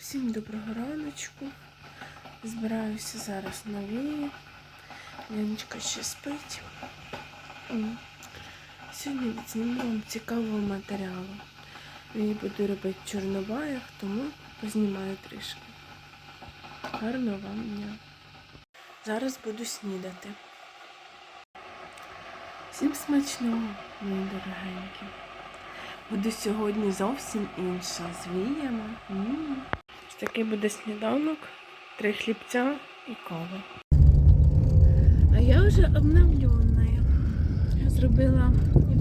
Всім доброго раночку. Збираюся зараз на вії. Леночка ще спить. Сьогодні відзніму вам цікавого матеріалу. Її буду робити чорнобаях, тому познімаю трішки. Гарного вам дня. Зараз буду снідати. Всім смачного, мої дорогенькі. Буду сьогодні зовсім інша з віями. Такий буде сніданок, три хлібця і кава. А я вже обновлена. Зробила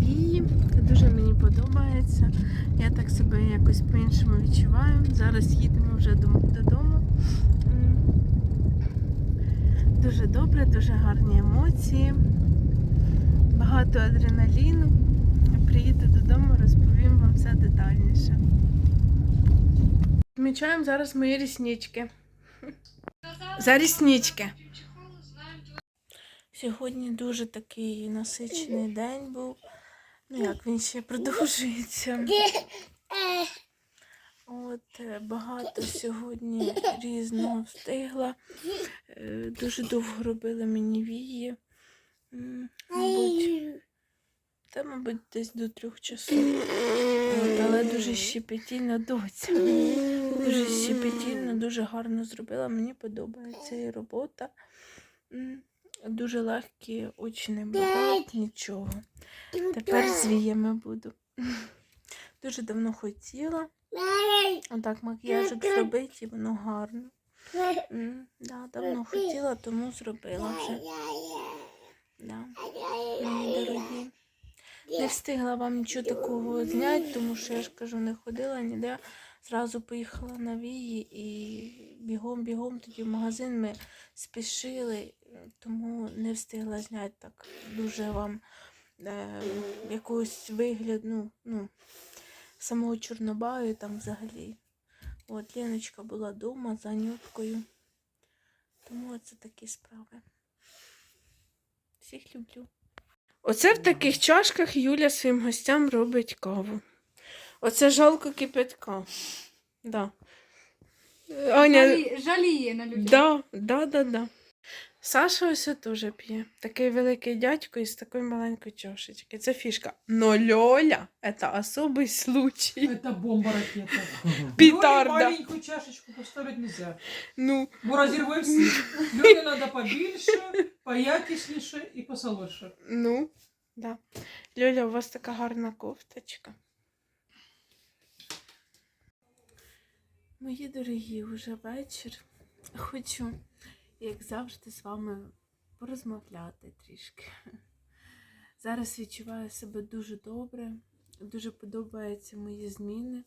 вії. Дуже мені подобається. Я так себе якось по-іншому відчуваю. Зараз їдемо вже додому. Дуже добре, дуже гарні емоції, багато адреналіну. Приїду додому, розповім вам все детальніше. Відмічаємо зараз мої ріснички. За ріснички. Сьогодні дуже такий насичений день був. Ну як він ще продовжується. От е, багато сьогодні різного встигла. Е, Дуже довго робили мені вії. Мабуть, та, мабуть, десь до трьох часов. Але дуже щепетільна доця. Дуже щепетільно, дуже гарно зробила. Мені подобається і робота. Дуже легкі, очі не болять, нічого. Тепер з віями буду. Дуже давно хотіла. Отак макіяжик зробити, і воно гарно. Да, давно хотіла, тому зробила вже. Да. Мої дорогі. Не встигла вам нічого такого зняти, тому що я ж кажу, не ходила ніде. Зразу поїхала на вії і бігом-бігом тоді в магазин ми спішили, тому не встигла зняти так дуже вам е, якогось вигляд, ну, ну, самого Чорнобаю там взагалі. От Леночка була вдома за нюткою. Тому це такі справи. Всіх люблю. Оце в таких чашках Юля своїм гостям робить каву. Оце жалко кипятка. Да. Аня, Жалі- Жаліє на людей. да, да, да, да. Саша ось теж п'є. Такий великий дядько із такої маленької чашечки. Це фішка. Но Льоля це особий случай. Это бомба ракета. Петарда. Лёле маленькую чашечку поставить нельзя. Ну, Бо разорвем всіх. Лёле надо побільше, поякісніше і посолодше. ну, да. Льоля, у вас така гарна кофточка. Мої дорогі, вже вечір. Хочу, як завжди, з вами порозмовляти трішки. Зараз відчуваю себе дуже добре, дуже подобаються мої зміни.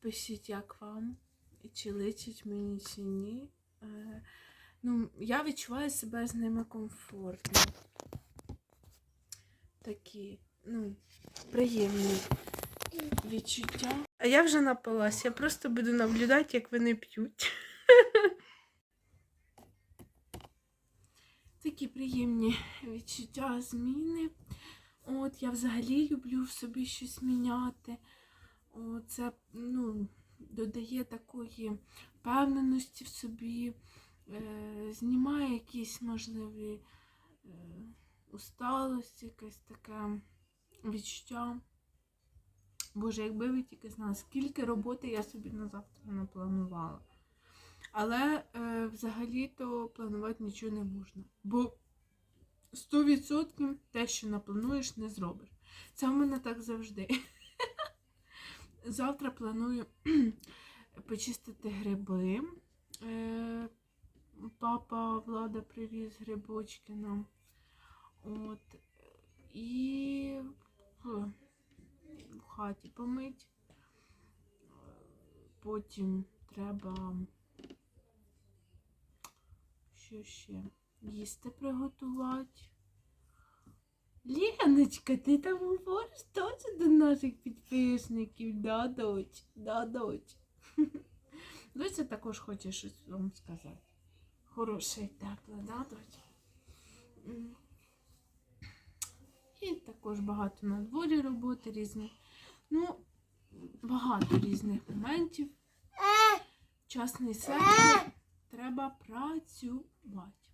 Пишіть, як вам, чи личить мені, чи ні. Е, Ну, я відчуваю себе з ними комфортно. Такі, ну, приємні відчуття. А я вже напилась, я просто буду наблюдати, як вони п'ють. Такі приємні відчуття зміни. От, я взагалі люблю в собі щось міняти. О, це ну, додає такої впевненості в собі, е, знімає якісь можливі е, усталості, якесь таке відчуття. Боже, якби ви тільки знали, скільки роботи я собі на завтра напланувала. Але е, взагалі-то планувати нічого не можна. Бо 100% те, що наплануєш, не зробиш. Це в мене так завжди. Завтра планую почистити гриби. Е, папа Влада привіз грибочки нам. От. І в хаті помить. Потім треба що ще? Їсти приготувати. Леночка, ти там говориш точно до наших підписників, да, доч? Да, доч. Доця також хоче щось вам сказати. Хороше і тепле, да, доч? І також багато на дворі роботи різних. Ну, багато різних моментів. частний сектор, треба працювати.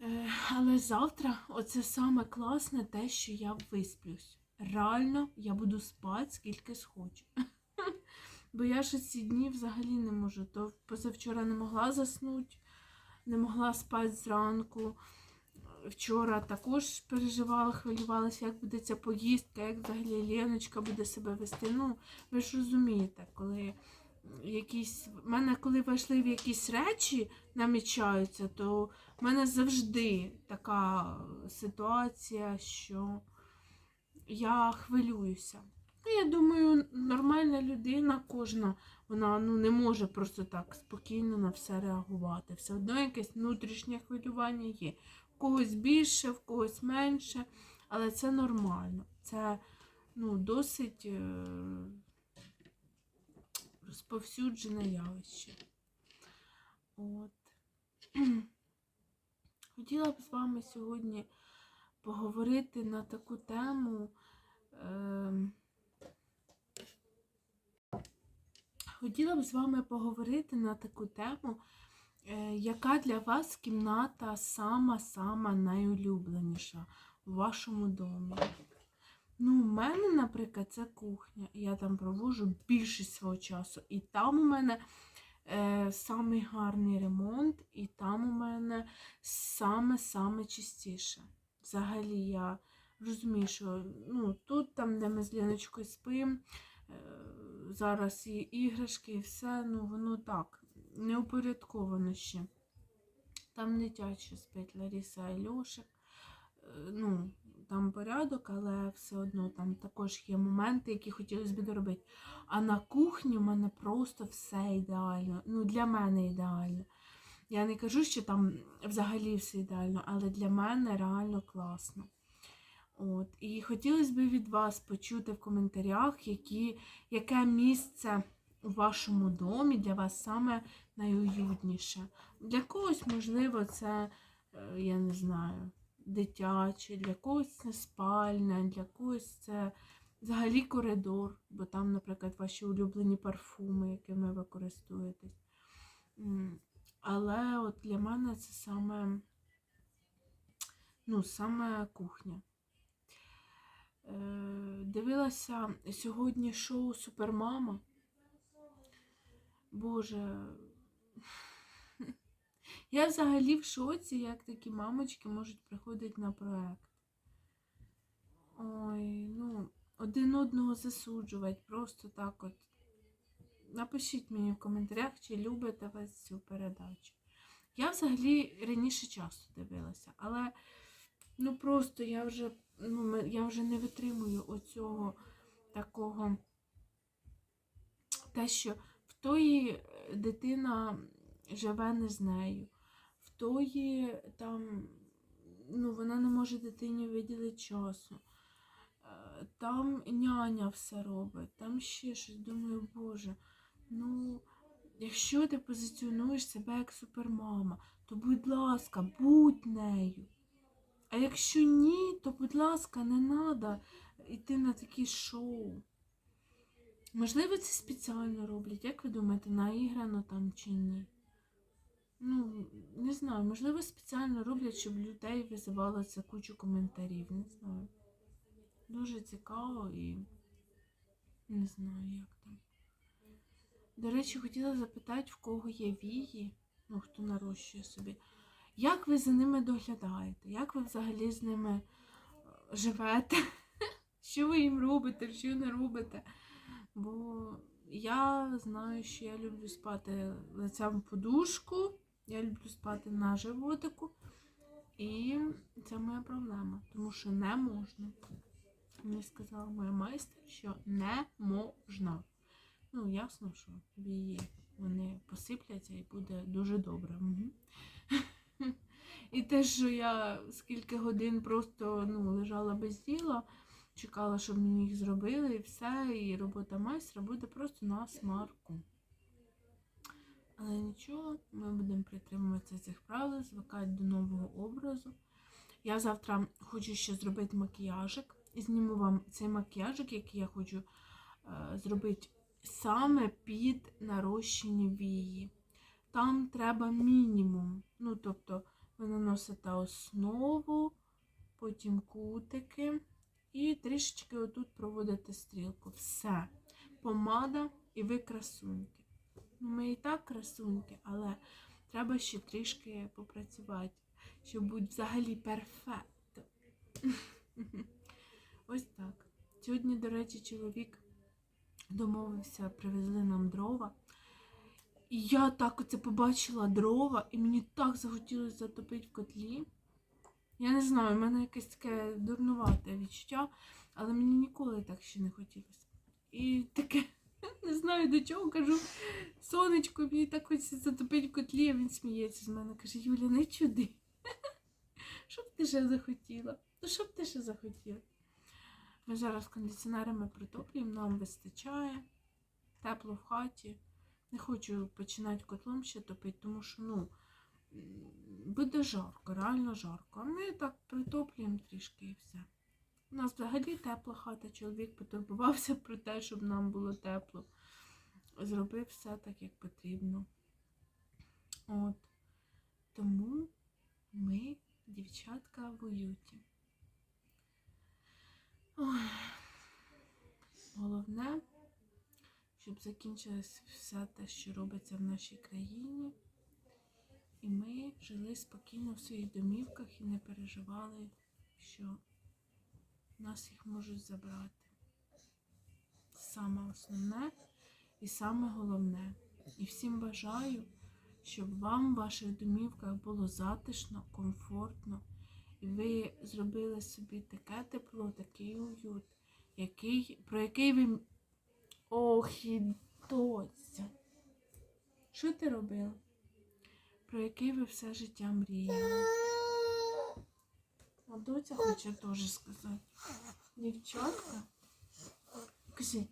Е, Але завтра оце саме класне те, що я висплюсь. Реально я буду спати скільки схочу. Бо я ж ці дні взагалі не можу. То позавчора не могла заснути, не могла спати зранку. Вчора також переживала, хвилювалася, як буде ця поїздка, як взагалі Леночка буде себе вести. Ну, ви ж розумієте, коли якісь. в мене, коли важливі якісь речі намічаються, то в мене завжди така ситуація, що я хвилююся. Ну, я думаю, нормальна людина, кожна, вона ну, не може просто так спокійно на все реагувати. Все одно якесь внутрішнє хвилювання є. В когось більше, в когось менше, але це нормально. Це ну, досить е, розповсюджене явище. От. Хотіла б з вами сьогодні поговорити на таку тему. ем, Хотіла б з вами поговорити на таку тему, е, яка для вас кімната сама-сама найулюбленіша у вашому домі. Ну, у мене, наприклад, це кухня. Я там проводжу більшість свого часу. І там у мене е, самий гарний ремонт, і там у мене саме-саме чистіше. Взагалі, я розумію, що ну, тут, там, де ми з Леночкою спимо, е, зараз і іграшки, і все, ну воно так, не упорядковано ще. Там дитячі спить Ларіса і Льошик. Е, Ну, там порядок, але все одно там також є моменти, які хотілося б доробити. А на кухні в мене просто все ідеально. Ну, для мене ідеально. Я не кажу, що там взагалі все ідеально, але для мене реально класно. От. І хотілося б від вас почути в коментарях, які, яке місце у вашому домі для вас саме найуютніше. Для когось, можливо, це, е, я не знаю, дитяче, для когось це спальня, для когось це взагалі коридор, бо там, наприклад, ваші улюблені парфуми, якими ви користуєтесь. Але от для мене це саме, ну, саме кухня. Е, Дивилася сьогодні шоу Супермама. Боже. Я взагалі в шоці, як такі мамочки можуть приходити на проект. Ой, ну, один одного засуджувати, просто так от. Напишіть мені в коментарях, чи любите ви цю передачу. Я взагалі раніше часто дивилася, але ну просто я вже, ну, я вже не витримую оцього такого, те, що в тої е, дитина живе не з нею, тої там, ну, вона не може дитині виділити часу. Е, Там няня все робить, там ще щось. Думаю, Боже, ну, якщо ти позиціонуєш себе як супермама, то будь ласка, будь нею. А якщо ні, то будь ласка, не треба йти на такі шоу. Можливо, це спеціально роблять. Як ви думаєте, наіграно там чи ні? Ну, не знаю, можливо, спеціально роблять, щоб людей визивало кучу коментарів. Не знаю. Дуже цікаво і не знаю, як там. До речі, хотіла запитати, в кого є вії, ну хто нарощує собі. Як ви за ними доглядаєте? Як ви взагалі з ними е, живете? Що ви їм робите, що не робите? Бо я знаю, що я люблю спати лицем в подушку, я люблю спати на животику. І це моя проблема, тому що не можна. Мені сказала моя майстер, що не можна. Ну, ясно, що вії вони посипляться і буде дуже добре. І те, що я скільки годин просто ну, лежала без діла, чекала, щоб мені їх зробили, і все, і робота майстра буде просто на смарку. Але нічого, ми будемо притримуватися цих правил, звикати до нового образу. Я завтра хочу ще зробити макіяжик. Зніму вам цей макіяжик, який я хочу е, зробити саме під нарощені вії. Там треба мінімум. Ну, тобто, ви наносите основу, потім кутики і трішечки отут проводите стрілку. Все. Помада і ви красуньки. Ми і так красуньки, але треба ще трішки попрацювати, щоб бути взагалі перфекто. Ось так. Сьогодні, до речі, чоловік домовився, привезли нам дрова. І я так оце побачила дрова, і мені так захотілося затопити в котлі. Я не знаю, в мене якесь таке дурнувате відчуття, але мені ніколи так ще не хотілося. І таке, не знаю до чого кажу, сонечко, мені так хочеться затопити в котлі, а він сміється з мене. Каже, Юля, не чуди. Що б ти ще захотіла? Ну, що б ти ще захотіла? Ми зараз кондиціонерами протоплюємо, нам вистачає. Тепло в хаті. Не хочу починати котлом ще топити, тому що ну, буде жарко, реально жарко. А ми так притоплюємо трішки і все. У нас взагалі тепла хата, чоловік потурбувався про те, щоб нам було тепло. Зробив все так, як потрібно. От. Тому ми, дівчатка, в уюті. Головне, щоб закінчилось все те, що робиться в нашій країні. І ми жили спокійно в своїх домівках і не переживали, що нас їх можуть забрати. Саме основне і саме головне. І всім бажаю, щоб вам в ваших домівках було затишно, комфортно, і ви зробили собі таке тепло, такий уют, який, про який ви. Ох, і доця. Що ти робила? Про який ви все життя мріяли? А доця хоче теж сказати. Дівчатка. Кажи,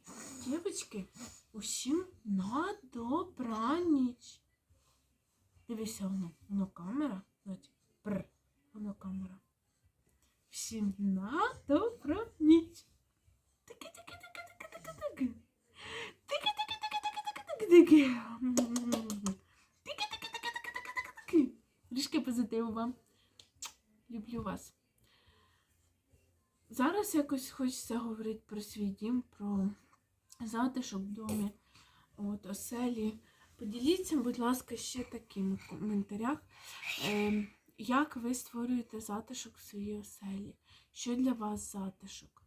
дівчатки, усім на добраніч. Дивися, воно, воно камера. Пр, воно камера. Всім на добраніч. Тики-тики-тики-тики-тики-тики. Тики-тики-тики-тики-тики-тики. Тики-тики-тики-тики-тики-тики. Трішки позитиву вам. Люблю вас. Зараз якось хочеться говорити про свій дім, про затишок в домі, от, оселі. Поділіться, будь ласка, ще таким в коментарях, е, як ви створюєте затишок в своїй оселі. Що для вас затишок?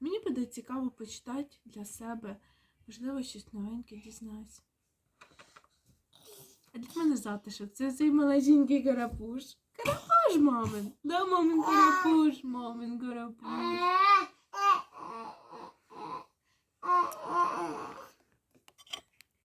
Мені буде цікаво почитати для себе, можливо, щось новеньке дізнаюсь. А для мене затишок. Це цей маленький карапуш. Карапуш, мамин. Да, мамин карапуш, мамин карапуш.